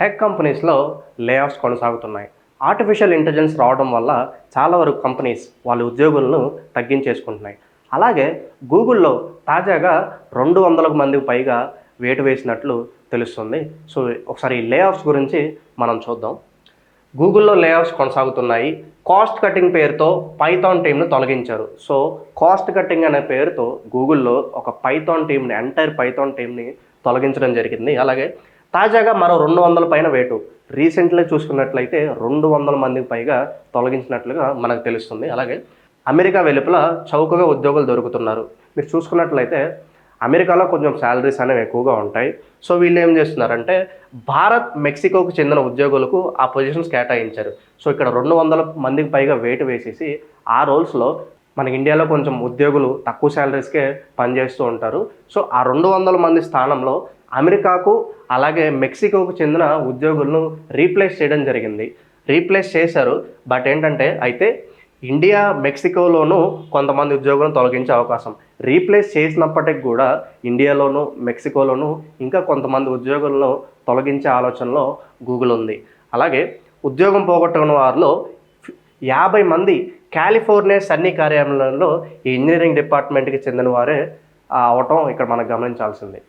Tech కంపెనీస్లో layoffs కొనసాగుతున్నాయి. Artificial intelligence రావడం వల్ల చాలా వరకు కంపెనీస్ వాళ్ళ ఉద్యోగులను తగ్గించేసుకుంటున్నాయి. అలాగే గూగుల్లో తాజాగా రెండు వందలకు మందికి పైగా వేటు వేసినట్లు తెలుస్తుంది. సో ఒకసారి ఈ లే ఆఫ్స్ గురించి మనం చూద్దాం. గూగుల్లో లేఆఫ్స్ కొనసాగుతున్నాయి. కాస్ట్ కటింగ్ పేరుతో పైథాన్ టీంను తొలగించారు. సో కాస్ట్ కటింగ్ అనే పేరుతో గూగుల్లో ఒక పైథాన్ టీంని ఎంటైర్ పైథాన్ టీంని తొలగించడం జరిగింది. అలాగే తాజాగా మరో రెండు వందల పైన వేటు. రీసెంట్లీ చూసుకున్నట్లయితే రెండు వందల మందికి పైగా తొలగించినట్లుగా మనకు తెలుస్తుంది. అలాగే అమెరికా వెలుపల చౌకగా ఉద్యోగులు దొరుకుతున్నారు. మీరు చూసుకున్నట్లయితే అమెరికాలో కొంచెం శాలరీస్ అనేవి ఎక్కువగా ఉంటాయి. సో వీళ్ళు ఏం చేస్తున్నారంటే భారత్ మెక్సికోకు చెందిన ఉద్యోగులకు ఆ పొజిషన్స్ కేటాయించారు. సో ఇక్కడ రెండు వందల మందికి పైగా వెయిట్ వేసేసి ఆ రోల్స్లో మన ఇండియాలో కొంచెం ఉద్యోగులు తక్కువ శాలరీస్కే పనిచేస్తూ ఉంటారు. సో ఆ రెండు వందల మంది స్థానంలో అమెరికాకు అలాగే మెక్సికోకు చెందిన ఉద్యోగులను రీప్లేస్ చేయడం జరిగింది. రీప్లేస్ చేశారు. బట్ ఏంటంటే అయితే ఇండియా మెక్సికోలోనూ కొంతమంది ఉద్యోగులను తొలగించే అవకాశం. రీప్లేస్ చేసినప్పటికి కూడా ఇండియాలోను మెక్సికోలోను ఇంకా కొంతమంది ఉద్యోగులను తొలగించే ఆలోచనలో గూగుల్ ఉంది. అలాగే ఉద్యోగం పోగొట్టుకున్న వారిలో యాభై మంది కాలిఫోర్నియా సన్నీ కార్యాలయంలో ఈ ఇంజనీరింగ్ డిపార్ట్మెంట్కి చెందిన వారే అవటం ఇక్కడ మనం గమనించాల్సింది.